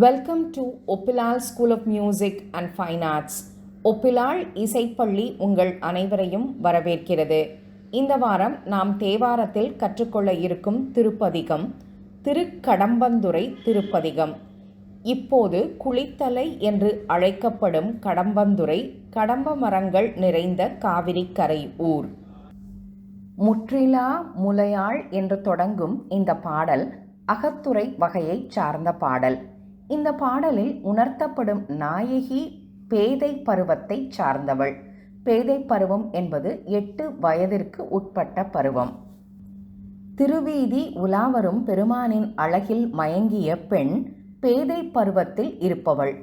Welcome to Oppilal school of music and fine arts Oppilal இசைப்பள்ளி உங்கள் அனைவரையும் வரவேற்கிறது. இந்த வாரம் நாம் தேவாரத்தில் கற்றுக்கொள்ள இருக்கும் திருப்பதிகம் திருக்கடம்பந்துறை திருப்பதிகம். இப்போது குளித்தலை என்று அழைக்கப்படும் கடம்பந்துறை கடம்ப மரங்கள் நிறைந்த காவிரி கரை ஊர். முற்றிலா முலையாள் என்று தொடங்கும் இந்த பாடல் அகத்துறை வகையைச் சார்ந்த பாடல். இந்த பாடலில் உணர்த்தப்படும் நாயகி பேதை பருவத்தை சார்ந்தவள். பேதை பருவம் என்பது எட்டு வயதிற்கு உட்பட்ட பருவம். திருவீதி உலாவரும் பெருமானின் அழகில் மயங்கிய பெண் பேதை பருவத்தில் இருப்பவள்.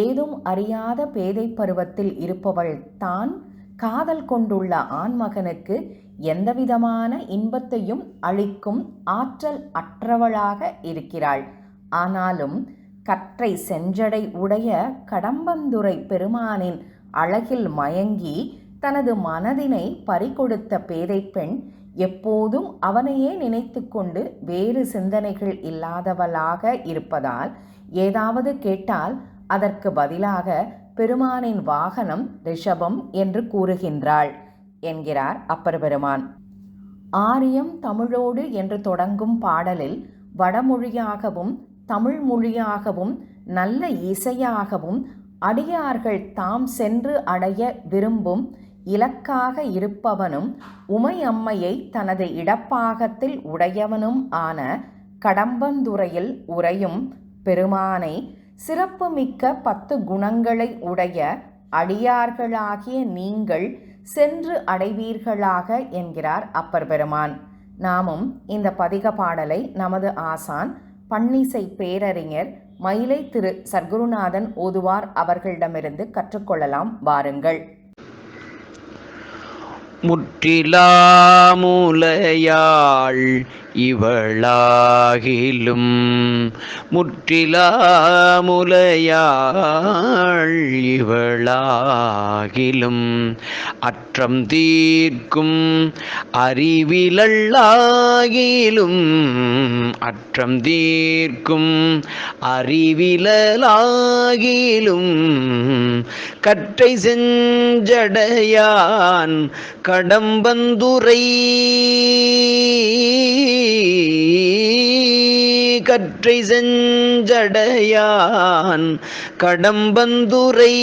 ஏதும் அறியாத பேதை பருவத்தில் இருப்பவள் தான் காதல் கொண்டுள்ள ஆண்மகனுக்கு எந்தவிதமான இன்பத்தையும் அளிக்கும் ஆற்றல் அற்றவளாக இருக்கிறாள். ஆனாலும் கற்றை செஞ்சடை உடைய கடம்பந்துரை பெருமானின் அழகில் மயங்கி தனது மனதினை பறிகொடுத்த பேதை பெண் எப்போதும் அவனையே நினைத்து கொண்டு வேறு சிந்தனைகள் இல்லாதவளாக இருப்பதால் ஏதாவது கேட்டால் அதற்கு பதிலாக பெருமானின் வாகனம் ரிஷபம் என்று கூறுகின்றாள் என்கிறார் அப்பர் பெருமான் ஆரியம் தமிழோடு என்று தொடங்கும் பாடலில் வடமொழியாகவும் தமிழ் மொழியாகவும் நல்ல இசையாகவும் அடியார்கள் தாம் சென்று அடைய விரும்பும் இலக்காக இருப்பவனும் உமையம்மையை தனது இடப்பாகத்தில் உடையவனும் ஆன கடம்பந்துறையில் உறையும் பெருமானை சிறப்புமிக்க பத்து குணங்களை உடைய அடியார்களாகிய நீங்கள் சென்று அடைவீர்களாக என்கிறார் அப்பர் பெருமான். நாமும் இந்த பதிக பாடலை நமது ஆசான் பன்னிசை பேரறிஞர் மயிலை திரு சர்க்குருநாதன் ஓதுவார் அவர்களிடமிருந்து கற்றுக்கொள்ளலாம். வாருங்கள். முற்றிலாமுலையாள் இவளாகிலும் முற்றிலாமுலையாள் இவளாகிலும் அற்றம் தீர்க்கும் அறிவிலல்லாகிலும் அற்றம் தீர்க்கும் அறிவிலாகிலும் கற்றை செஞ்சடையான் கடம்பந்துரை கற்றை செஞ்சடையான் கடம்பந்துரை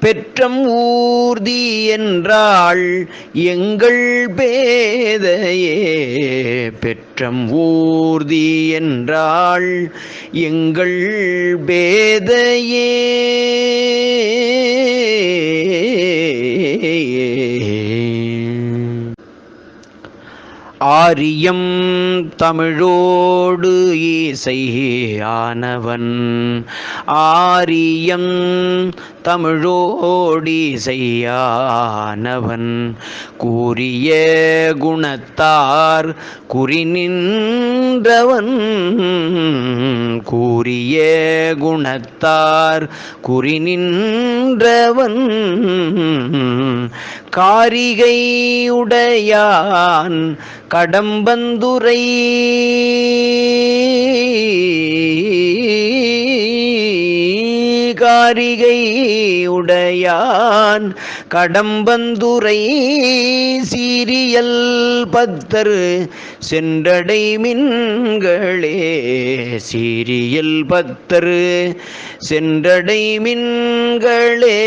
பெற்றம் ஊர்தி என்றாள் எங்கள் பேதையே. பெற்றம் ஊர்தி என்றாள் எங்கள் பேதையே. ஆரியம் தமிழோடு இசையானவன் ஆரியம் தமிழோடி செய்யானவன் கூறிய குணத்தார் குறி நின்றவன். கூறிய குணத்தார் குறி நின்றவன். காரிகை கடம்பந்துரை. காரிகை உடையான் கடம்பந்துரை. சீரியல் பத்தர் சென்றடை மின்களே. சீரியல் பத்தர் சென்றடை மின்களே.